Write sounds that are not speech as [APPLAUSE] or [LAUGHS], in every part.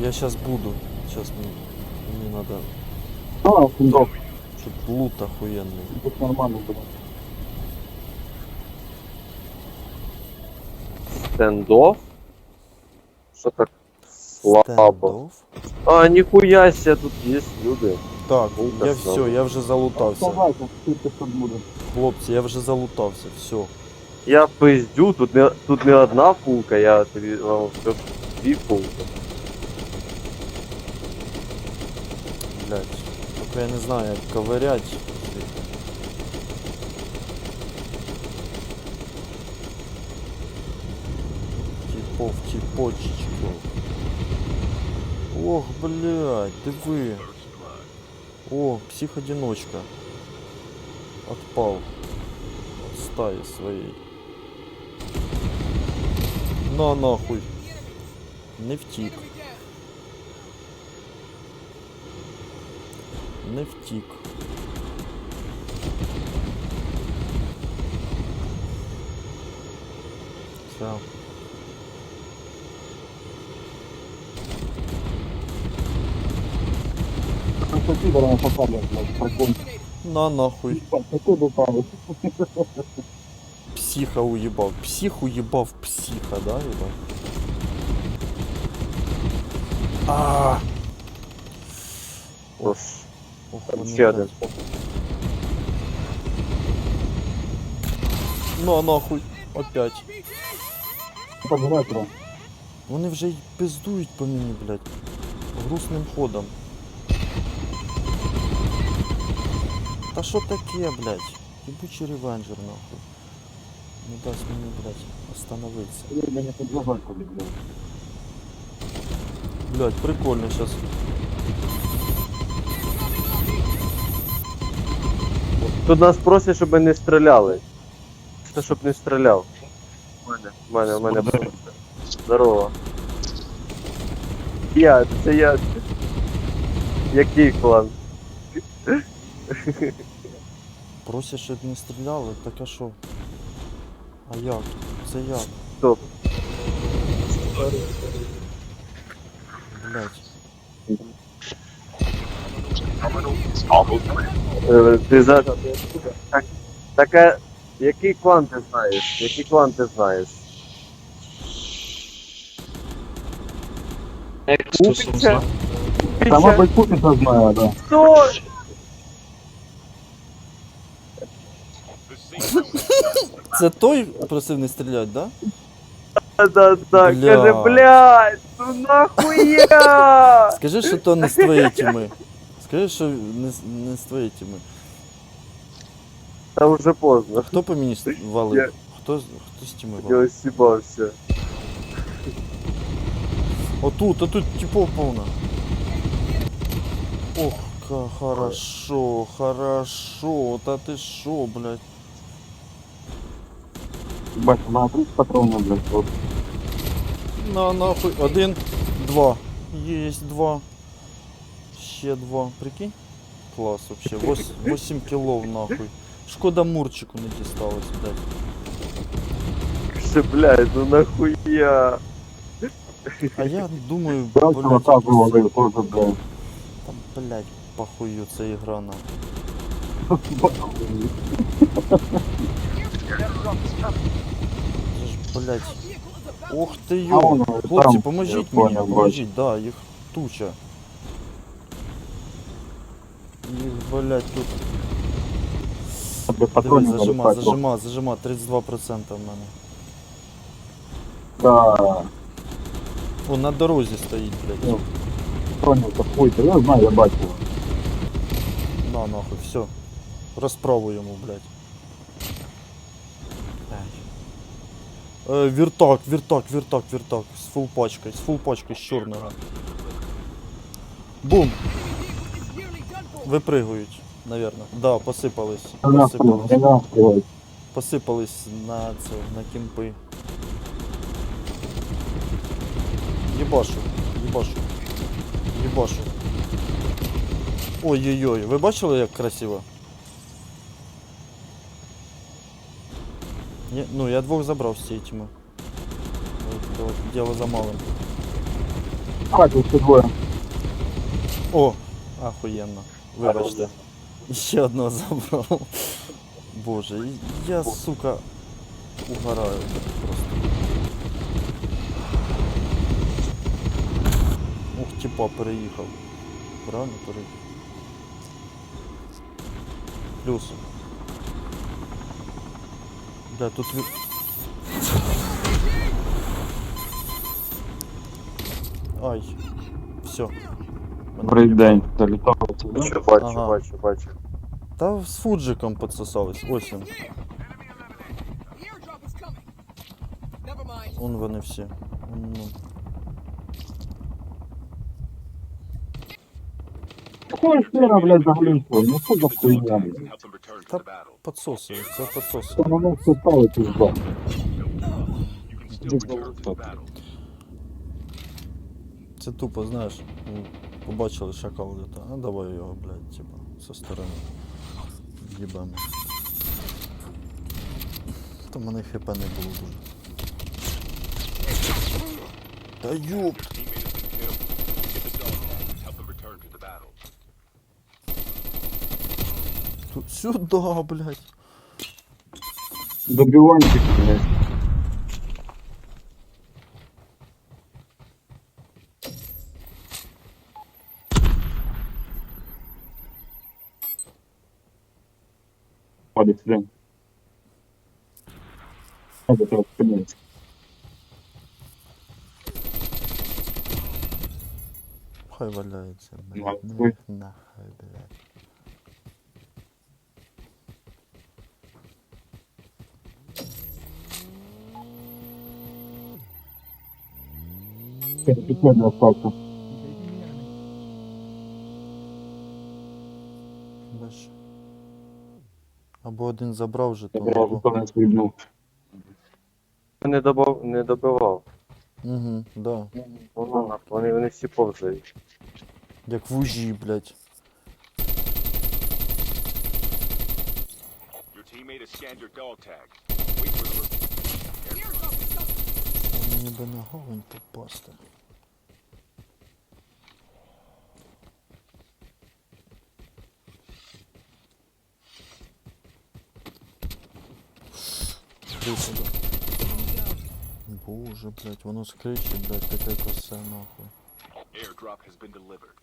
Я сейчас буду. Сейчас мне, мне надо, А, фундок, чтобы лут охуенный. тут нормально буде. Стендов? Що так слабо? А, ніхуя себе, тут є люди. Так, Ну, я все, добре. я вже залутався. Тут. Хлопці, я вже залутався, все. Я пиздю, тут не, тут не одна фулка, я тобі вам дві фулки. Блять. Только я не знаю, як ковырять. Типов, типочечку. Ох, блядь, диви. О, псих-одиночка. Отпал. От стаи своей. На нахуй. Не. Не втік. Все. Це підора на посаді, блядь, прикольно. На нахуй. Таку допали. Психа уебал. Псих уебав психа, да, ебал? А. Ох, Ох, Там ще один. На нахуй. Опять. Подгретро. Вони вже й пиздують по мені, блядь. Грустним ходом. Та що таке, блядь? Ебучий ревенджер, нахуй. Не дасть мені, блядь, остановитися. Я не тобі, блядь. Блядь, прикольно сейчас. Тут нас просять, щоб ми не стріляли. Це щоб не стріляв. У мене, у мене, у мене. Здорово. Здорово. Я, це я. Який клан? Просять, щоб не стріляли, так а що? А як? Це як? Стоп. Блядь. Ти за... Так, така... Який клан ти знаєш? Який клан ти знаєш? Купиця? Та, мабуть, знає, да. Хто? Це той просив не стріляти, да? Да, да, Бля. каже, блядь, ну нахуя? Скажи, що то не з твоєї тіми. Скажи, що не, з- не з твоєї тіми. Та вже поздно. Хто по мені с- Я- валив? Хто, з- хто з тіми Я валив? осібався. Отут, а тут типов повно. Ох, ка хорошо, хорошо. Та ти шо, блядь. Бачу, у мене 30 патронів, блядь. От. На нахуй. Один, два. Есть два. Ще два. Прикинь? Клас вообще. Вось, 8 кілов нахуй. Шкода Мурчику не дісталось, блядь. Блядь, ну нахуя? А я думаю, блядь. Там, блядь, похую ця ігра на. Блядь. Ох ти йо. Хлопці, поможіть мені, поможіть, да, їх туча. Їх, блядь, тут. Дивись, зажима, зажима, зажима, 32% в мене. Да. О, на дорозі стоїть, блядь. Ну. Патронів то я знаю, я бачу. На нахуй, все. Розправу йому, блядь. Е, віртак, віртак, віртак, віртак. З фул пачкою, з фул пачкою, з чорного. Бум! Випригують, наверно. Да, посипались. Посипались. Посипались на це, на кімпи. Єбашу, єбашу. Єбашу. Ой-ой-ой, ви бачили, як красиво? Ні, ну, я двох забрав з цієї от, Діло за малим. Хватит, ще двоє. О, ахуєнно. Вибачте. Ще одного забрав. Боже, і я, сука, угораю просто. Ух, типа переїхав. Правильно переїхав. Плюс. Бля, тут ви... Ай. Все. Добрий день. Залітав. Бачу, бачу, Ага. бачу, бачу. Та з фуджиком підсосались. Ось він. Airdrop is coming. Never mind. Он вони всі. Ну, Какого хера, блядь, заглянув? Ну що за хуйня, блядь? The це. Що на нас це стало пізда? Це тупо, знаєш, побачили шакал літа. А давай його, блядь, типа, со сторони. Їбемо. В мене хп не було дуже. Та battle. Тут сюда, блядь. Добиванчик, блядь. Ходи сюди. Надо тебе спинити. Хай валяється, блядь. Нахуй. Ну, Нахуй, блядь. П'ятий остався. Бач. Або один забрав вже, то Я вже не добав, не добивав. Угу, да. Воно, Вони, вони всі повзають. Як вужі, блядь. Your teammate has scanned your dog tag. Wait for the re- The airdrop is coming. Мені би на говень попасти. Сюди. Боже, блядь, воно скричить, блядь, таке косе нахуй. airdrop has been delivered.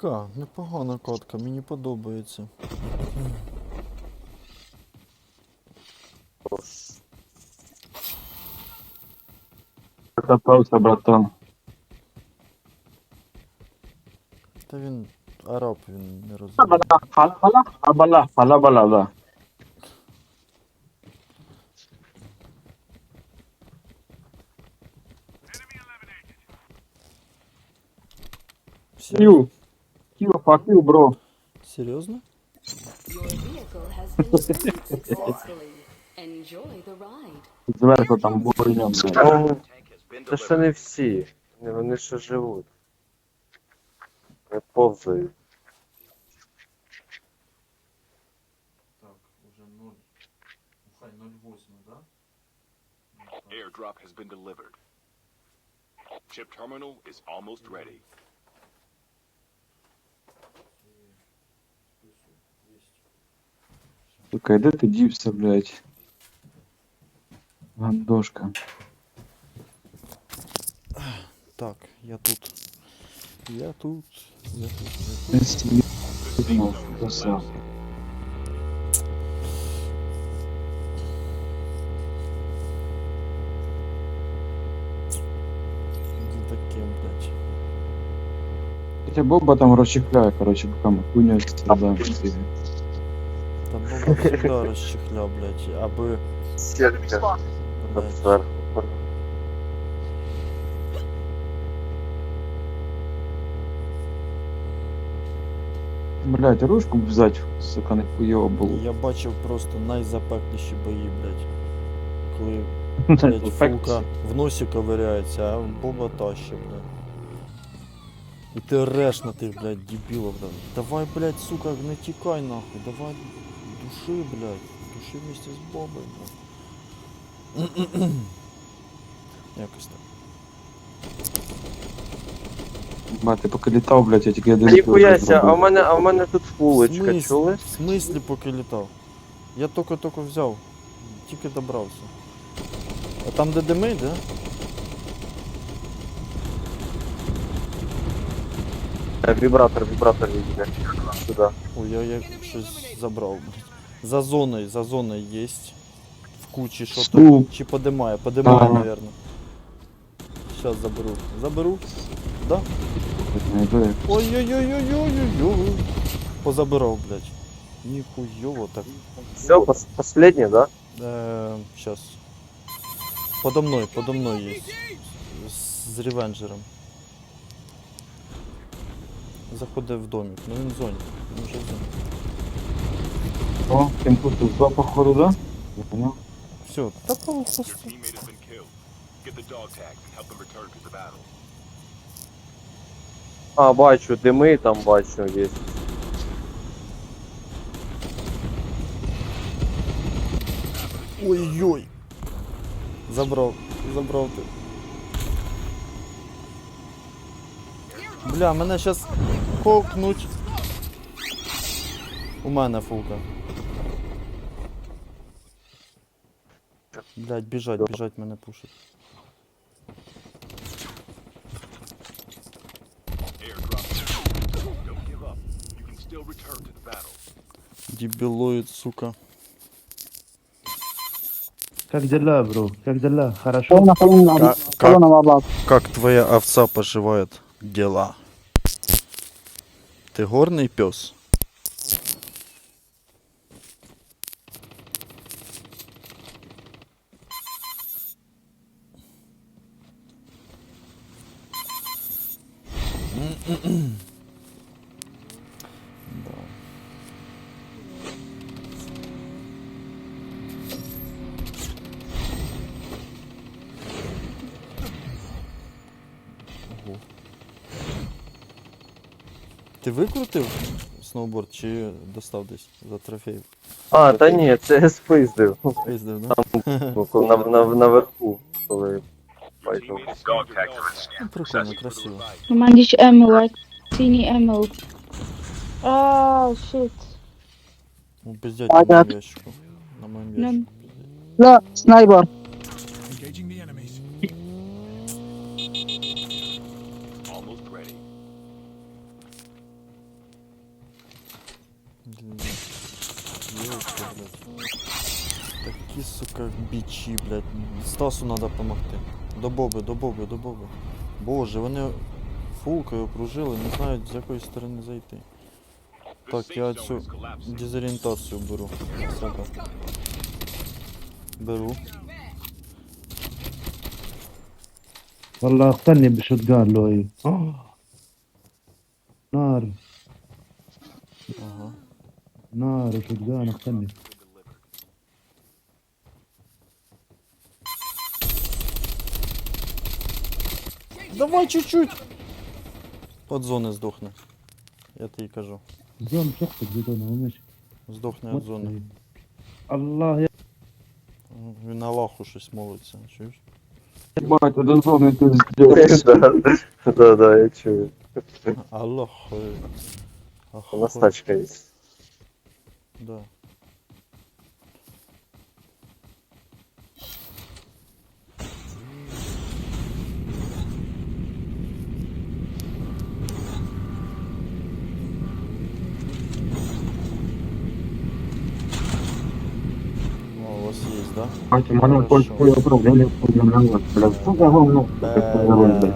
Така, непогана катка, мені подобається. Катався, братан. Та він араб, він не розуміє. Абала, халабала, абала, халабала, да. Все? Кіл. Кіл, факіл, бро. Серйозно? Your vehicle has been towed successfully. Enjoy the ride. Зверху там бурня, блядь. О, Tank has been Це ще delivered. не всі. Вони- Вони ще живуть. Не повзають. Так, уже 0. Хай 0,8, да? Airdrop has been delivered. Chip terminal is almost ready. Сука, де ти дівся, блядь? Гандошка. Так, я тут. Я тут. Я тут. Я Не тут. сидів. Ну, краса. Ну Хотя Боба там розчехляє, короче, поки ми хуйня страдаємо. Та Боба всегда розчихля, блядь, аби, Сітка там блядь, зверху. Блядь, ручку б взять, сука, не хуйово було. я бачив просто найзапекліші бої, блядь. Коли [LAUGHS] Блядь, фулка в носі ковиряється, а боба тащить, блядь. І ти реш на тих, блядь, дебілов, блядь. Давай, блядь, сука, не тікай нахуй, давай души, блядь. Души вместе з бобою, блядь. [CLEARS THROAT] Якось так. Ба, ти поки літав, блядь, я тільки один. Ніхуяся, зробив. а в мене, а в мене тут фулочка, Смис- чули? В смислі поки літав? Я тільки-тільки взяв. Тільки добрався. А там де дими, да? Вібратор, вібратор їде. Сюди. Ой, я, я щось забрав. блядь. За зоною, за зоною є. В кучі що то. Ну. Чи подимає, подимає, Ага. наверное. Сейчас заберу. Заберу. Да? Не йду. Ой-ой-ой-ой-ой-ой. Позабирав, блядь. Ніхуйово так. Все, пос- последнє, да? Э, сейчас. Подо мной, подо мной есть. С, з ревенджером. Заходив в домик. Ну він в зоні. Він вже в зоні. О, імпульс два походу, да? Я понял. Все, та по, Your teammate has been killed. Get the dog tags and help them return to the battle. А, бачу, дими там бачу є. Ой-ой! Забрав, забрав ти. Бля, мене щас кокнуть. У мене фулка. Блять, біжать, біжать мене пушить. Airdrop. Don't give up. You can still return to the battle. Дебилоид, сука. Как дела, бро? Как дела? Хорошо? Полно, полно, Как, полно бабла. как твоя овца поживает? Дела. Ты горный пес? Да. Ти викрутив сноуборд чи достав десь за трофей? А, та ні, це я спиздив. Пиздив, да? Ну, коли на, на, наверху, коли бачив. Ну, прикольно, красиво. Ammo, right? Teeny ammo. Oh, shit. Ну, пиздять на моєму ящику. На моєму ящику. Look, sniper. бічі, блядь. Стасу надо помогти. До Боби, до Боби, до Боби. Боже, вони фулкою окружили, не знають з якої сторони зайти. The Так, safe я zone цю is collapsing. дезорієнтацію беру. Себе. Беру. والله اقتلني بشوتجان لوي آه. نار Ага. نار وشوتجان اقتلني Давай чуть-чуть. От зоны здохне. Я тобі кажу. Зон сохти, бідон, умієш. Здохне від зони. Аллах, я... Він Аллаху щось молиться, чуєш? Бать, один зони ти здесь. Да, да, я чую. Аллах. У нас тачка есть. Да. Да? Бать, у мене Хорошо. управління повідомляло. Бля, що за говно? Роль, блядь. Бля.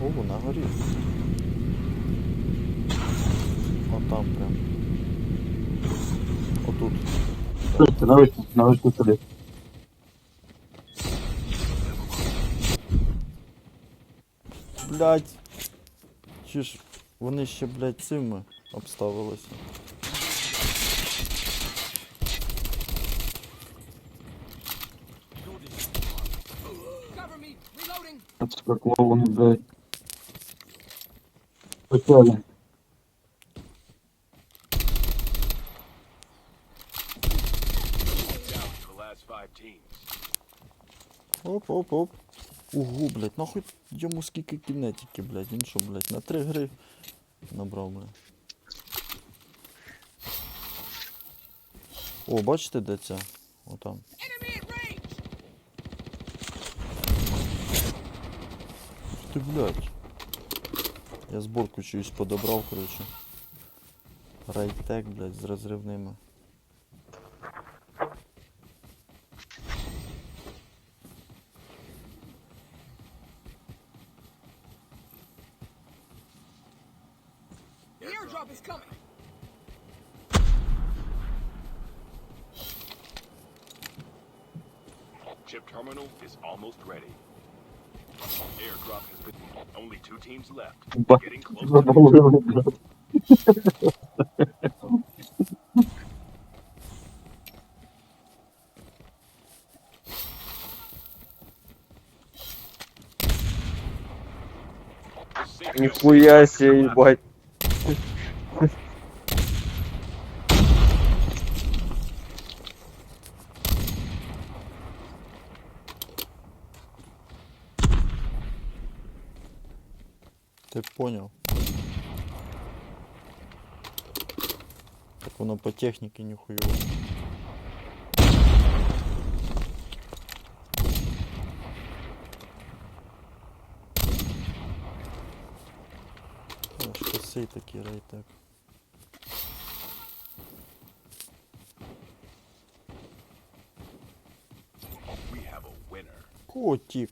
О, на горі. О, там прям. Отут. Слухайте, сюди. Блять. Чи ж вони ще, блядь, цими обставилися. Это сука клоун, блядь. Teams. Оп, оп, оп. Ого, блядь, нахуй йому скільки кінетики, блядь. Він що, блядь, на три гри набрав, блядь. О, бачите, де ця? Отам. Ти, блядь. Я сборку чуюсь подобрал, короче. Райтек, блядь, з розривними. Airdrop has been. Only two teams left. Ба- Getting [LAUGHS] close. to victory. Завалили, Ти поняв? Так воно по техніці ніхуйово. Аж косий такий рейтек. We have a winner. Котик.